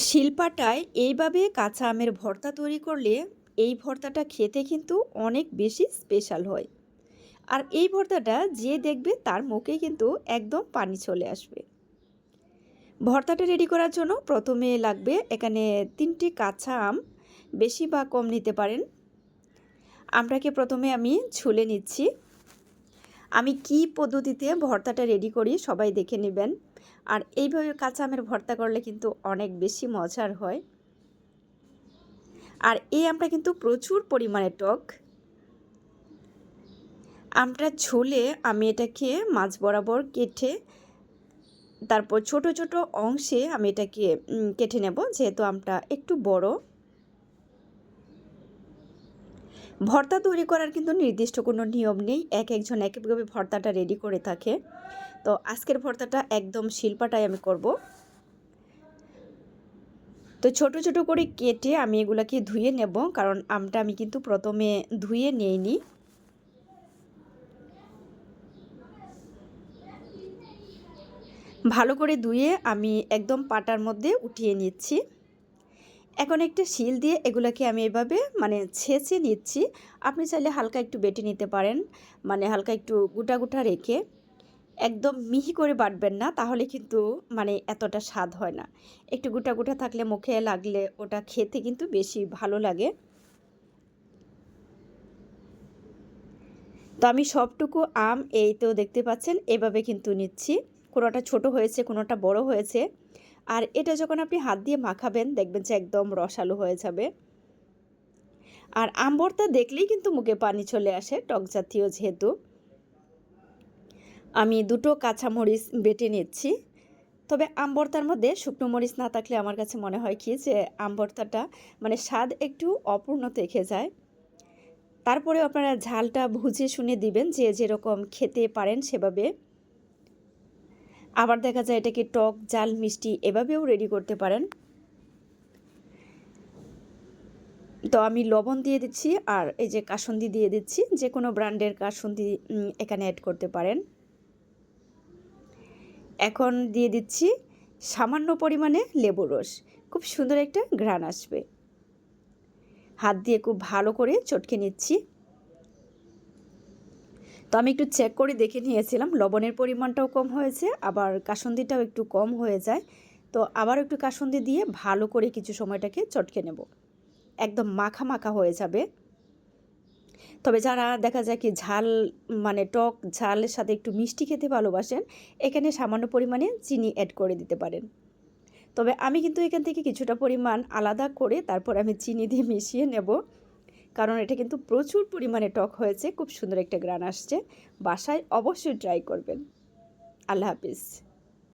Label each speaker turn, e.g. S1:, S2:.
S1: শিলপাটায় এইভাবে কাঁচা আমের ভর্তা তৈরি করলে এই ভর্তাটা খেতে কিন্তু অনেক বেশি স্পেশাল হয়। আর এই ভর্তাটা যে দেখবে তার মুখে কিন্তু একদম পানি চলে আসবে। ভর্তাটা রেডি করার জন্য প্রথমে লাগবে এখানে তিনটি কাঁচা আম, বেশি বা কম নিতে পারেন। আমটাকে প্রথমে আমি ছুলে নিচ্ছি। আমি কি পদ্ধতিতে ভর্তাটা রেডি করি সবাই দেখে নেবেন। আর এইভাবে কাঁচা আমের ভর্তা করলে কিন্তু অনেক বেশি মজার হয়। আর এই আমটা কিন্তু প্রচুর পরিমাণে টক। আমটা ঝোলে আমি এটাকে মাছ বরাবর কেটে, তারপর ছোট ছোট অংশে আমি এটাকে কেটে নেব, যেহেতু আমটা একটু বড়। ভর্তা তৈরি করার কিন্তু নির্দিষ্ট কোনো নিয়ম নেই। এক একজন এক একভাবে ভর্তাটা রেডি করে থাকে। তো আজকের ভর্তাটা একদম শিল্পাটাই আমি করব। তো ছোট ছোট করে কেটে আমি এগুলাকে ধুয়ে নেব, কারণ আমটা আমি কিন্তু প্রথমে ধুয়ে নিইনি। ভালো করে ধুয়ে আমি একদম পাটার মধ্যে উঠিয়ে নিচ্ছি। এখন একটা শিল দিয়ে এগুলাকে আমি এভাবে মানে ছেঁচে নিচ্ছি। আপনি চাইলে হালকা একটু বেটে নিতে পারেন। মানে হালকা একটু গোটা গোটা রেখে একদম মিহি করে বাটবেন না, তাহলে কিন্তু মানে এতটা স্বাদ হয় না। একটু গোটা গোটা থাকলে মুখে লাগলে ওটা খেতে কিন্তু বেশি ভালো লাগে। তো আমি সবটুকু আম এই তো দেখতে পাচ্ছেন, এভাবে কিন্তু নিচ্ছি। কোনোটা ছোট হয়েছে, কোনোটা বড় হয়েছে। আর এটা যখন আপনি হাত দিয়ে মাখাবেন, দেখবেন যে একদম রসালো হয়ে যাবে। আর আম ভর্তা দেখলেই কিন্তু মুখে পানি চলে আসে, টক জাতীয় যেহেতু। আমি দুটো কাঁচামরিচ বেটে নিচ্ছি। তবে আম ভর্তার মধ্যে শুকনো মরিচ না থাকলে আমার কাছে মনে হয় কি যে আম ভর্তাটা মানে স্বাদ একটু অপূর্ণ থেকে যায়। তারপরে আপনারা ঝালটা ভুজে শুনে দিবেন যে যেরকম খেতে পারেন সেভাবে। আবার দেখা যায় এটাকে টক, জাল, মিষ্টি এভাবেও রেডি করতে পারেন। তো আমি লবণ দিয়ে দিচ্ছি আর এই যে কাসন্দি দিয়ে দিচ্ছি, যে কোনো ব্র্যান্ডের কাসন্দি এখানে অ্যাড করতে পারেন। এখন দিয়ে দিচ্ছি সামান্য পরিমাণে লেবু রস, খুব সুন্দর একটা ঘ্রাণ আসবে। হাত দিয়ে খুব ভালো করে চটকে নিচ্ছি। তো আমি একটু চেক করে দেখে নিয়েছিলাম, লবণের পরিমাণটাও কম হয়েছে, আবার কাসন্দিটাও একটু কম হয়ে যায়। তো আবার একটু কাসন্দি দিয়ে ভালো করে কিছু সময়টাকে চটকে নেব। একদম মাখা মাখা হয়ে যাবে। তবে যারা দেখা যায় কি ঝাল মানে টক ঝালের সাথে একটু মিষ্টি খেতে ভালোবাসেন, এখানে সামান্য পরিমাণে চিনি অ্যাড করে দিতে পারেন। তবে আমি কিন্তু এখান থেকে কিছুটা পরিমাণ আলাদা করে তারপর আমি চিনি দিয়ে মিশিয়ে নেব। কারণ এটা কিন্তু প্রচুর পরিমাণে টক হয়েছে। খুব সুন্দর একটা গ্রান আসছে। বাসায় অবশ্যই ট্রাই করবেন। আল্লাহ হাফিজ।